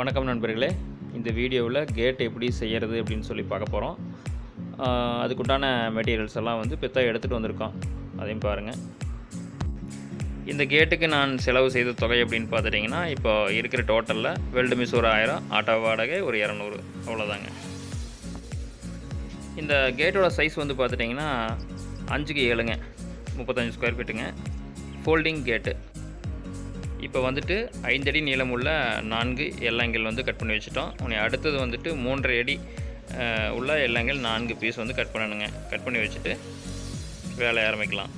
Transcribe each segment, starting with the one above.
வணக்கம் நண்பர்களே. இந்த வீடியோவில் கேட் எப்படி செய்கிறது அப்படின்னு சொல்லி பார்க்க போகிறோம் அதுக்குண்டான மெட்டீரியல்ஸ் எல்லாம் வந்து பித்தா எடுத்துகிட்டு வந்திருக்கோம். அதையும் பாருங்கள் இந்த கேட்டுக்கு நான் செலவு செய்த தொகை அப்படின்னு பார்த்துட்டிங்கன்னா இப்போ இருக்கிற டோட்டலில் வெல்டு மிஸ் ஒரு ஆயிரம் ஆட்டோ வாடகை ஒரு இரநூறு. அவ்வளோதாங்க இந்த கேட்டோட சைஸ் வந்து பார்த்துட்டிங்கன்னா அஞ்சுக்கு ஏழுங்க. முப்பத்தஞ்சு ஸ்கொயர் ஃபீட்டுங்க ஃபோல்டிங் கேட்டு இப்போ வந்துட்டு ஐந்தடி நீளமுள்ள நான்கு எல்லங்கள் வந்து கட் பண்ணி வச்சுட்டோம். உன்னை அடுத்தது வந்துட்டு மூன்றரை அடி உள்ள எல்லங்கள் நான்கு பீஸ் வந்து கட் பண்ணணுங்க. கட் பண்ணி வச்சுட்டு வேலையை ஆரம்பிக்கலாம்.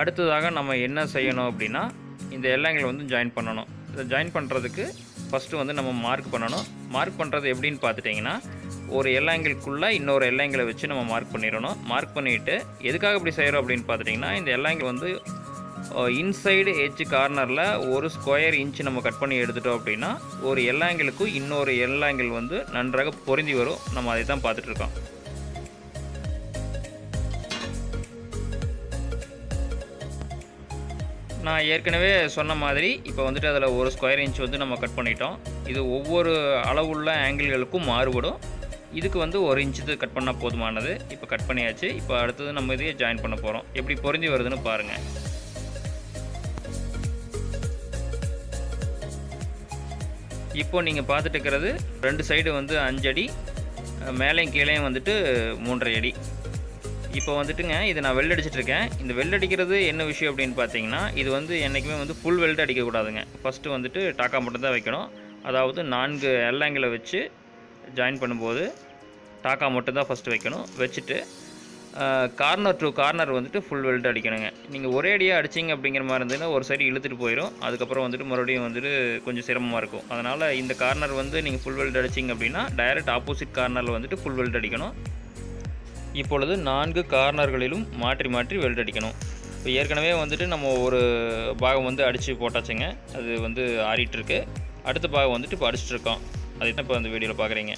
அடுத்ததாக நம்ம என்ன செய்யணும் அப்படின்னா இந்த எல்லங்கள் வந்து ஜாயின் பண்ணணும். இதை ஜாயின் பண்ணுறதுக்கு ஃபஸ்ட்டு வந்து நம்ம மார்க் பண்ணணும். மார்க் பண்ணுறது எப்படின்னு பார்த்துட்டிங்கன்னா ஒரு எல்லாங்கிள்குள்ளே இன்னொரு எல்லாங்கிளை வச்சு நம்ம மார்க் பண்ணிடணும். மார்க் பண்ணிவிட்டு எதுக்காக இப்படி செய்கிறோம் அப்படின்னு பார்த்துட்டிங்கன்னா இந்த எல்லாங்கிள் வந்து இன்சைடு எட்ஜ் கார்னரில் ஒரு ஸ்கொயர் இன்ச் நம்ம கட் பண்ணி எடுத்துட்டோம் அப்படின்னா ஒரு எல்லாங்கிலுக்கும் இன்னொரு எல்லாங்கிள் வந்து நன்றாக பொருந்தி வரும். நம்ம அதை தான் பார்த்துட்ருக்கோம் நான் ஏற்கனவே சொன்ன மாதிரி இப்போ வந்துட்டு அதில் ஒரு ஸ்கொயர் இன்ச் வந்து நம்ம கட் பண்ணிட்டோம். இது ஒவ்வொரு அளவுள்ள ஆங்கிள்களுக்கும் மாறுபடும். இதுக்கு வந்து ஒரு இன்ச்சு கட் பண்ணால் போதுமானது. இப்போ கட் பண்ணியாச்சு. இப்போ அடுத்தது நம்ம இதையே ஜாயின் பண்ண போகிறோம் எப்படி பொருந்தி வருதுன்னு பாருங்கள் இப்போ நீங்கள் பார்த்துட்டு இருக்கிறது ரெண்டு சைடு வந்து அஞ்சடி மேலேயும் கீழேயும் வந்துட்டு மூன்றரை அடி. இப்போ வந்துட்டுங்க இது நான் வெல்ட் இந்த வெல்ட் அடிக்கிறது என்ன விஷயம் அப்படின்னு பார்த்தீங்கன்னா இது வந்து என்றைக்குமே வந்து ஃபுல் வெல்ட் அடிக்கக்கூடாதுங்க. ஃபஸ்ட்டு வந்துட்டு டாக்கா மட்டும்தான் வைக்கணும். அதாவது நான்கு எல்லாங்கில வச்சு ஜாயின் பண்ணும்போது டாக்கா மட்டும்தான் ஃபஸ்ட்டு வைக்கணும். வச்சுட்டு கார்னர் டு கார்னர் வந்துட்டு ஃபுல் வெல்ட் அடிக்கணுங்க. நீங்கள் ஒரே அடியாக அடிச்சிங்க அப்படிங்கிற மாதிரி இருந்ததுன்னா ஒரு சைடு இழுத்துட்டு போயிடும் அதுக்கப்புறம் வந்துட்டு மறுபடியும் வந்துட்டு கொஞ்சம் சிரமமாக இருக்கும். அதனால் இந்த கார்னர் வந்து நீங்கள் ஃபுல் வெல்ட் அடிச்சிங்க அப்படின்னா டைரக்ட் ஆப்போசிட் கார்னரில் வந்துட்டு ஃபுல் வெல்ட் அடிக்கணும். இப்பொழுது நான்கு கார்னர்களிலும் மாற்றி மாற்றி வெல்ட் அடிக்கணும். இப்போ ஏற்கனவே வந்துட்டு நம்ம ஒரு பாகம் வந்து அடித்து போட்டாச்சுங்க. அது வந்து ஆறிட்டுருக்கு அடுத்த பாகம் வந்துட்டு இப்போ அடிச்சிட்ருக்கோம் அது என்ன இப்போ அந்த வீடியோவில் பார்க்குறீங்க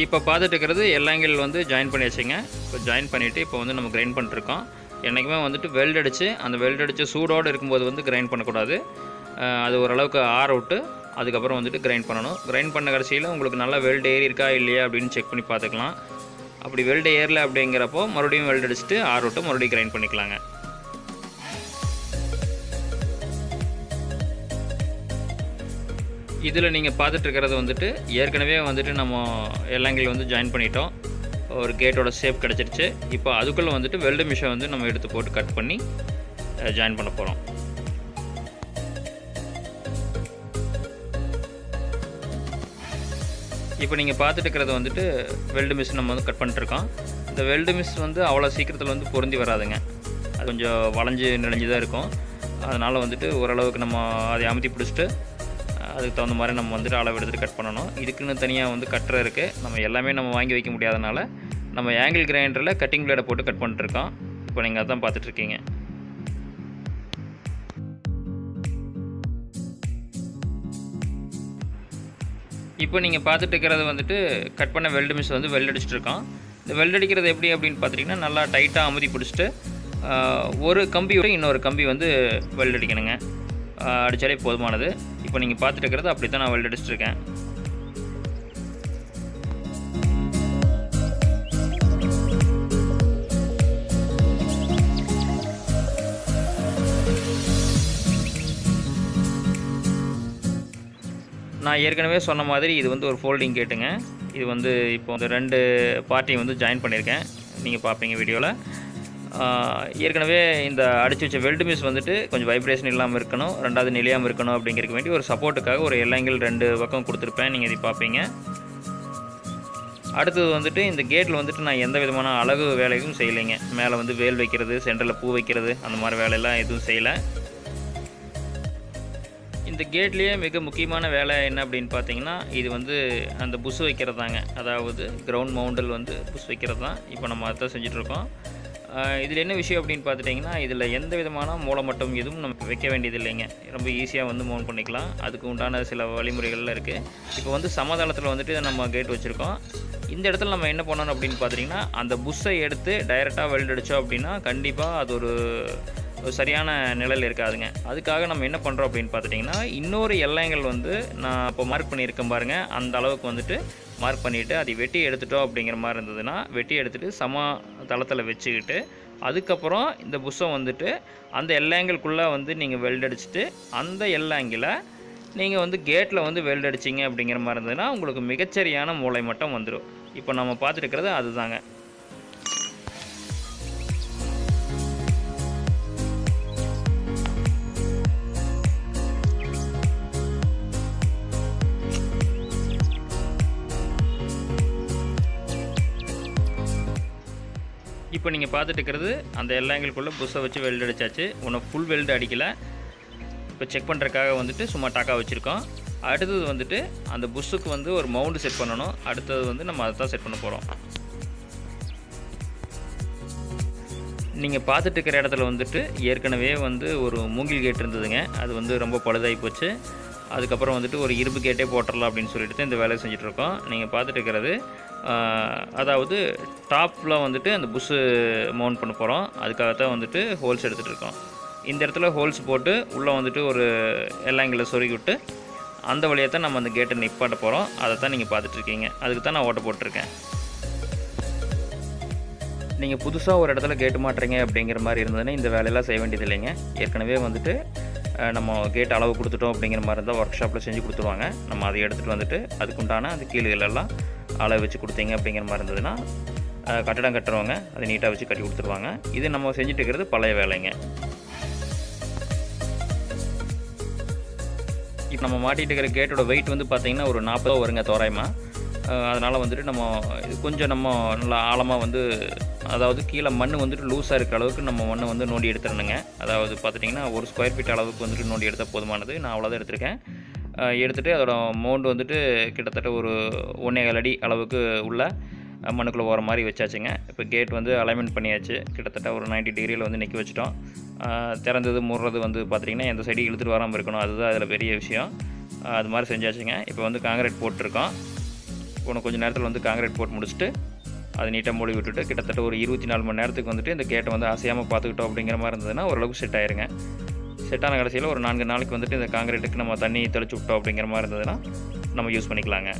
இப்போ பார்த்துட்டு இருக்கிறது எல்லாங்கில் வந்து ஜாயின் பண்ணி வச்சுங்க இப்போ ஜாயின் பண்ணிவிட்டு இப்போ வந்து நம்ம கிரைண்ட் பண்ணிட்டுருக்கோம். என்றைக்குமே வந்துட்டு வெல்ட் அடித்து அந்த வெல்ட் அடித்து சூடோடு இருக்கும்போது வந்து கிரைண்ட் பண்ணக்கூடாது. அது ஓரளவுக்கு ஆற விட்டு அதுக்கப்புறம் வந்துட்டு கிரைண்ட் பண்ணணும். கிரைண்ட் பண்ண கடைசியில் உங்களுக்கு நல்லா வெல்ட் ஏறி இருக்கா இல்லையா அப்படின்னு செக் பண்ணி பார்த்துக்கலாம். அப்படி வெல்ட் ஏறல அப்படிங்கிறப்போ மறுபடியும் வெல்ட் அடிச்சுட்டு ஆற விட்டு மறுபடியும் கிரைண்ட் பண்ணிக்கலாங்க. இதில் நீங்கள் பார்த்துட்ருக்கிறது வந்துட்டு ஏற்கனவே வந்துட்டு நம்ம எல்லாங்கில் வந்து ஜாயின் பண்ணிட்டோம். ஒரு கேட்டோட ஷேப் கிடச்சிருச்சு. இப்போ அதுக்குள்ளே வந்துட்டு வெல்டு மிஷை வந்து நம்ம எடுத்து போட்டு கட் பண்ணி ஜாயின் பண்ண போகிறோம் இப்போ நீங்கள் பார்த்துட்டு இருக்கிறது வந்துட்டு வெல்டு மிஸ் நம்ம வந்து கட் பண்ணிட்டுருக்கோம் இந்த வெல்டு மிஸ் வந்து அவ்வளோ சீக்கிரத்தில் வந்து பொருந்தி வராதுங்க. அது கொஞ்சம் வளைஞ்சு நிலைஞ்சு தான் இருக்கும். அதனால் வந்துட்டு ஓரளவுக்கு நம்ம அதை அமுத்தி பிடிச்சிட்டு அதுக்கு தகுந்த மாதிரி நம்ம வந்துட்டு அளவு எடுத்துகிட்டு கட் பண்ணணும். இதுக்குன்னு தனியாக வந்து கட்டுற இருக்குது நம்ம எல்லாமே நம்ம வாங்கி வைக்க முடியாதனால நம்ம ஆங்கிள் கிரைண்டரில் கட்டிங் பிளேடை போட்டு கட் பண்ணிட்டுருக்கோம் இப்போ நீங்கள் அதான் பார்த்துட்ருக்கீங்க இப்போ நீங்கள் பார்த்துட்டு இருக்கிறது வந்துட்டு கட் பண்ண வெல்டு மிஸ் வந்து வெல்ட் அடிச்சிட்டு இருக்கோம். இந்த வெல்ட் அடிக்கிறது எப்படி அப்படின்னு பார்த்தீங்கன்னா நல்லா டைட்டாக அமுதி பிடிச்சிட்டு ஒரு கம்பியோட இன்னொரு கம்பி வந்து வெல்ட் அடிக்கணுங்க. அடித்தாலே போதுமானது. இப்போ நீங்கள் பார்த்துட்டு இருக்கிறது அப்படி தான் நான் வெல்ட் அடிச்சிட்டு நான் ஏற்கனவே சொன்ன மாதிரி இது வந்து ஒரு ஃபோல்டிங் கேட்டுங்க. இது வந்து இப்போ இந்த ரெண்டு பார்ட்டியும் வந்து ஜாயின் பண்ணியிருக்கேன். நீங்கள் பார்ப்பீங்க வீடியோவில் ஏற்கனவே இந்த அடிச்சு வச்ச வெல்டு மிஸ் வந்துட்டு கொஞ்சம் வைப்ரேஷன் இல்லாமல் இருக்கணும் ரெண்டாவது நிலையாமல் இருக்கணும் அப்படிங்கிறதுக்கு வேண்டி ஒரு சப்போர்ட்டுக்காக ஒரு எல்லாங்கில் ரெண்டு பக்கம் கொடுத்துருப்பேன். நீங்கள் இதை பார்ப்பீங்க. அடுத்தது வந்துட்டு இந்த கேட்டில் வந்துட்டு நான் எந்த விதமான அழகு வேலையும் செய்யலைங்க. மேலே வந்து வேல் வைக்கிறது சென்டரில் பூ வைக்கிறது அந்த மாதிரி வேலையெல்லாம் எதுவும் செய்யலை. இந்த கேட்லேயே மிக முக்கியமான வேலை என்ன அப்படின்னு பார்த்தீங்கன்னா இது வந்து அந்த புஷ் வைக்கிறது தாங்க அதாவது கிரவுண்ட் மவுண்டில் வந்து புஷ் வைக்கிறது தான் இப்போ நம்ம அதை செஞ்சிட்ருக்கோம் இதில் என்ன விஷயம் அப்படின்னு பார்த்துட்டிங்கன்னா இதில் எந்த விதமான மூலமட்டம் எதுவும் நமக்கு வைக்க வேண்டியது இல்லைங்க ரொம்ப ஈஸியாக வந்து மவுண்ட் பண்ணிக்கலாம். அதுக்கு உண்டான சில வழிமுறைகள்லாம் இருக்குது இப்போ வந்து சமதளத்தில் வந்துட்டு இதை நம்ம கேட் வச்சுருக்கோம். இந்த இடத்துல நம்ம என்ன பண்ணணும் அப்படின்னு பார்த்தீங்கன்னா அந்த புஷ்ஷை எடுத்து டைரெக்டாக வெல்ட் அடித்தோம் அப்படின்னா கண்டிப்பாக அது ஒரு சரியான நிலையில் இருக்காதுங்க. அதுக்காக நம்ம என்ன பண்ணுறோம் அப்படின்னு பார்த்துட்டிங்கன்னா இன்னொரு எல்லைங்கள் வந்து நான் இப்போ மார்க் பண்ணியிருக்கேன் பாருங்கள் அந்த அளவுக்கு வந்துட்டு மார்க் பண்ணிவிட்டு அதை வெட்டி எடுத்துட்டோம் அப்படிங்கிற மாதிரி இருந்ததுன்னா வெட்டி எடுத்துகிட்டு சம தளத்தில் வச்சுக்கிட்டு அதுக்கப்புறம் இந்த புஷ்ஷம் வந்துட்டு அந்த எல்லைங்களுக்குள்ளே வந்து நீங்கள் வெல்ட் அடிச்சுட்டு அந்த எல்லைங்கில் நீங்கள் வந்து கேட்டில் வந்து வெல்ட் அடிச்சிங்க அப்படிங்கிற மாதிரி இருந்ததுன்னா உங்களுக்கு மிகச்சரியான மூளை மட்டும் வந்துடும் இப்போ நம்ம பார்த்துருக்கிறது அதுதாங்க. இப்போ நீங்கள் பார்த்துட்டு இருக்கிறது அந்த எல்லைங்களுக்குள்ளே புஷ்ஷை வச்சு வெல்ட் அடிச்சாச்சு. உன்னை ஃபுல் வெல்டு அடிக்கலை. இப்போ செக் பண்ணுறதுக்காக வந்துட்டு சும்மா டாக்கா வச்சுருக்கோம். அடுத்தது வந்துட்டு அந்த புஷ்ஷுக்கு வந்து ஒரு மவுண்டு செட் பண்ணணும். அடுத்தது வந்து நம்ம அதை தான் செட் பண்ண போகிறோம் நீங்கள் பார்த்துட்டு இருக்கிற இடத்துல வந்துட்டு ஏற்கனவே வந்து ஒரு மூங்கில் கேட் இருந்ததுங்க. அது வந்து ரொம்ப பழுதாகி போச்சு. அதுக்கப்புறம் வந்துட்டு ஒரு இரும்பு கேட்டே போட்டுடலாம் அப்படின்னு சொல்லிட்டு இந்த வேலையை செஞ்சுட்ருக்கோம் நீங்கள் பார்த்துட்டு இருக்கிறது அதாவது டாப்பில் வந்துட்டு அந்த புஷ்ஷு மவுண்ட் பண்ண போகிறோம் அதுக்காக தான் வந்துட்டு ஹோல்ஸ் எடுத்துகிட்டு இருக்கோம். இந்த இடத்துல ஹோல்ஸ் போட்டு உள்ளே வந்துட்டு ஒரு எல்லாங்கில் சொருகி விட்டு அந்த வழியாக தான் நம்ம அந்த கேட்டை நிப்பாட்ட போகிறோம் அதை தான் நீங்கள் பார்த்துட்ருக்கீங்க அதுக்கு தான் நான் ஓட்ட போட்டிருக்கேன். நீங்கள் புதுசாக ஒரு இடத்துல கேட்டு மாட்டுறீங்க அப்படிங்கிற மாதிரி இருந்ததுன்னா இந்த வேலையெல்லாம் செய்ய வேண்டியது இல்லைங்க. ஏற்கனவே வந்துட்டு நம்ம கேட் அளவு கொடுத்துட்டோம் அப்படிங்கிற மாதிரி இருந்தால் ஒர்க் ஷாப்பில் செஞ்சு கொடுத்துருவாங்க. நம்ம அதை எடுத்துகிட்டு வந்துட்டு அதுக்குண்டான அந்த கீழ்களெல்லாம் எல்லாம் அளவு வச்சு கொடுத்தீங்க அப்படிங்கிற மாதிரி இருந்ததுன்னா கட்டடம் கட்டுறவங்க அதை நீட்டாக வச்சு கட்டி கொடுத்துருவாங்க. இது நம்ம செஞ்சுட்டு இருக்கிறது பழைய வேலைங்க. இப்போ நம்ம மாட்டிகிட்டு இருக்கிற கேட்டோட வெயிட் வந்து பார்த்தீங்கன்னா ஒரு நாற்பது வருங்க தோராயமாக அதனால் வந்துட்டு நம்ம இது கொஞ்சம் நம்ம நல்லா ஆழமாக வந்து அதாவது கீழே மண் வந்துட்டு லூஸாக இருக்கிற அளவுக்கு நம்ம மண்ணை வந்து நோண்டி எடுத்துடணுங்க. அதாவது பார்த்துட்டிங்கன்னா ஒரு ஸ்கொயர் ஃபீட் அளவுக்கு வந்துட்டு நோண்டி எடுத்தால் போதுமானது. நான் அவ்வளோதான் எடுத்திருக்கேன். எடுத்துகிட்டு அதோட மவுண்ட் வந்துட்டு கிட்டத்தட்ட ஒரு ஒன்றேகால் அடி அளவுக்கு உள்ள மண்ணுக்குள்ளே போகிற மாதிரி வச்சாச்சுங்க. இப்போ கேட் வந்து அலைன்மெண்ட் பண்ணியாச்சு. கிட்டத்தட்ட ஒரு 90 டிகிரியில் வந்து நிற்க வச்சுட்டோம். திறந்தது முடுறது வந்து பார்த்திங்கன்னா எந்த சைடு இழுத்துட்டு வராமல் இருக்கணும். அதுதான் அதில் பெரிய விஷயம். அது மாதிரி செஞ்சாச்சுங்க. இப்போ வந்து காங்கிரீட் போட்டிருக்கோம். இன்னும் கொஞ்சம் நேரத்தில் வந்து காங்கிரீட் போட்டு முடிச்சுட்டு அதை நீட்டாக மூடி விட்டுட்டு கிட்டத்தட்ட ஒரு இருபத்தி நாலு மணி நேரத்துக்கு வந்துட்டு இந்த கேட்டை வந்து அசையாமல் பார்த்துக்கிட்டோம் அப்படிங்கிற மாதிரி இருந்ததுன்னா ஓரளவுக்கு செட் ஆயிருங்க. செட் ஆன கடைசியில் ஒரு நான்கு நாளைக்கு வந்துட்டு இந்த காங்கிரீட்டுக்கு நம்ம தண்ணி தெளிச்சு விட்டோம் அப்படிங்கிற மாதிரி இருந்ததுன்னா நம்ம யூஸ் பண்ணிக்கலாங்க.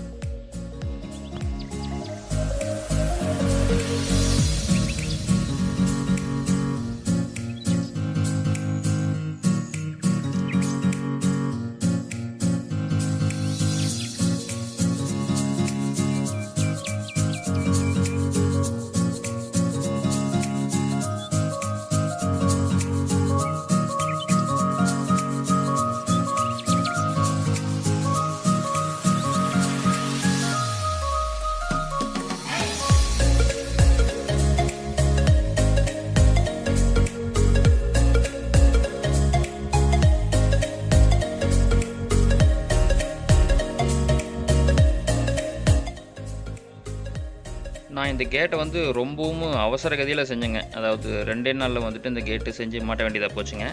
நான் இந்த கேட்டை வந்து ரொம்பவும் அவசர கதியில் செஞ்சேங்க. அதாவது ரெண்டே நாளில் வந்துட்டு இந்த கேட்டு செஞ்சு மாட்ட வேண்டியதாக போச்சுங்க.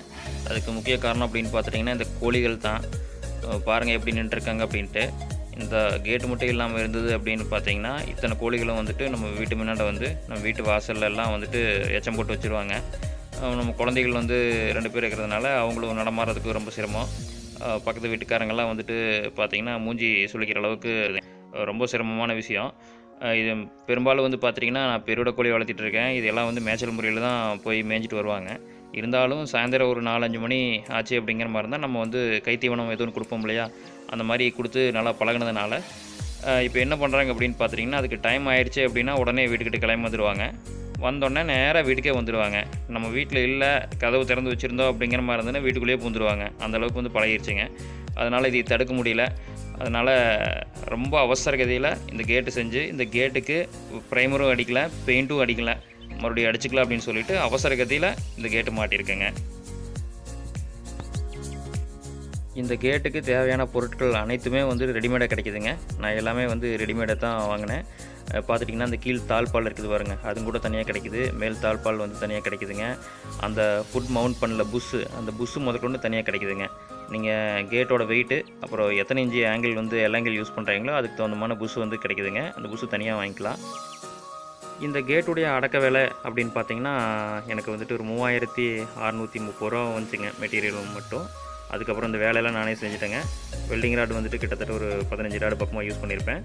அதுக்கு முக்கிய காரணம் அப்படின்னு பார்த்துட்டிங்கன்னா இந்த கோழிகள் தான். பாருங்கள் எப்படி நின்றுருக்காங்க அப்படின்ட்டு. இந்த கேட்டு மட்டும் இல்லாமல் இருந்தது அப்படின்னு பார்த்தீங்கன்னா இத்தனை கோழிகளும் வந்துட்டு நம்ம வீட்டு முன்னாடி வந்து நம்ம வீட்டு வாசல்ல எல்லாம் வந்துட்டு எச்சம் போட்டு வச்சுருவாங்க. நம்ம குழந்தைகள் வந்து ரெண்டு பேர் இருக்கிறதுனால அவங்களும் நடமாறதுக்கு ரொம்ப சிரமம். பக்கத்து வீட்டுக்காரங்கெல்லாம் வந்துட்டு பார்த்திங்கன்னா மூஞ்சி சுளிக்கிற அளவுக்கு ரொம்ப சிரமமான விஷயம். இது பெரும்பாலும் வந்து பார்த்துட்டிங்கன்னா நான் பெருவிட கோழி வளர்த்திட்டு இருக்கேன். இதெல்லாம் வந்து மேய்ச்சல் முறையில் தான் போய் மேய்ஞ்சிட்டு வருவாங்க. இருந்தாலும் சாயந்தரம் ஒரு நாலஞ்சு மணி ஆச்சு அப்படிங்கிற மாதிரி இருந்தால் நம்ம வந்து கைத்தீவனம் எதுவும் கொடுப்போம் இல்லையா? அந்த மாதிரி கொடுத்து நல்லா பழகுனதுனால இப்போ என்ன பண்ணுறாங்க அப்படின்னு பார்த்துட்டிங்கன்னா அதுக்கு டைம் ஆயிடுச்சு அப்படின்னா உடனே வீட்டுக்கிட்ட கிளம்பி வந்துடுவாங்க வந்தோடனே நேராக வீட்டுக்கே வந்துடுவாங்க நம்ம வீட்டில் இல்லை கதவு திறந்து வச்சுருந்தோம் அப்படிங்கிற மாதிரி இருந்ததுன்னா வீட்டுக்குள்ளேயே பூந்துருவாங்க. அந்த அளவுக்கு வந்து பழகிருச்சுங்க. அதனால் இதை தடுக்க முடியல. அதனால் ரொம்ப அவசர கதையில் இந்த கேட்டு செஞ்சு இந்த கேட்டுக்கு ப்ரைமரும் அடிக்கல பெயிண்ட்டும் அடிக்கல மறுபடியும் அடிச்சுக்கலாம் அப்படின்னு சொல்லிட்டு அவசர கதையில் இந்த கேட்டு மாட்டியிருக்கேங்க இந்த கேட்டுக்கு தேவையான பொருட்கள் அனைத்துமே வந்து ரெடிமேடாக கிடைக்குதுங்க. நான் எல்லாமே வந்து ரெடிமேடாக தான் வாங்கினேன். பார்த்துட்டிங்கன்னா அந்த கீழ் தாழ்பால் இருக்குது பாருங்க அதுவும் கூட தனியாக கிடைக்குது. மேல் தாழ்பால் வந்து தனியாக கிடைக்குதுங்க. அந்த ஃபுட் மவுண்ட் பண்ணல புஷ்ஷு அந்த புஷ்ஷு முதற்கொண்டு தனியாக கிடைக்குதுங்க. நீங்கள் கேட்டோட வெயிட்டு அப்புறம் எத்தனை இன்ச்சு ஆங்கிள் வந்து எல்லாங்கிள் யூஸ் பண்ணுறீங்களோ அதுக்கு தகுந்தமான புஷ் வந்து கிடைக்குதுங்க. அந்த புஷ்ஷு தனியாக வாங்கிக்கலாம். இந்த கேட்டுடைய அடக்க விலை அப்படின்னு பார்த்தீங்கன்னா எனக்கு வந்துட்டு ஒரு மூவாயிரத்தி அறநூற்றி முப்பது ரூபா வந்துச்சுங்க மெட்டீரியல் மட்டும். அதுக்கப்புறம் இந்த வேலையெல்லாம் நானே செஞ்சுட்டேங்க. வெல்டிங் ராட் வந்துட்டு கிட்டத்தட்ட ஒரு பதினஞ்சு ராடு பக்கமாக யூஸ் பண்ணியிருப்பேன்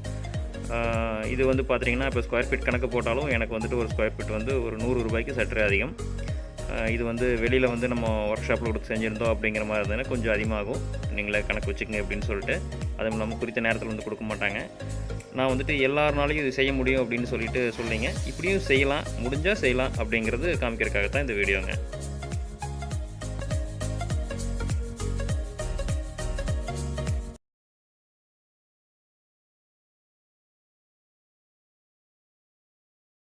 இது வந்து பார்த்தீங்கன்னா இப்போ ஸ்கொயர் ஃபீட் கணக்கு போட்டாலும் எனக்கு வந்துட்டு ஒரு ஸ்கொயர் ஃபீட் வந்து ஒரு நூறு ரூபாய்க்கு சற்று அதிகம். இது வந்து வெளியில் வந்து நம்ம ஒர்க் ஷாப்பில் கொடுத்து செஞ்சுருந்தோம் அப்படிங்கிற மாதிரி இருந்ததுன்னா கொஞ்சம் அதிகமாகும். நீங்களே கணக்கு வச்சுக்கங்க அப்படின்னு சொல்லிட்டு. அதுவும் நம்ம குறித்த நேரத்தில் வந்து கொடுக்க மாட்டாங்க. நான் வந்துட்டு எல்லாருனாலையும் இது செய்ய முடியும் அப்படின்னு சொல்லிட்டு சொல்லிங்க இப்படியும் செய்யலாம் முடிஞ்சால் செய்யலாம் அப்படிங்கிறது காமிக்கிறதுக்காக தான் இந்த வீடியோங்க.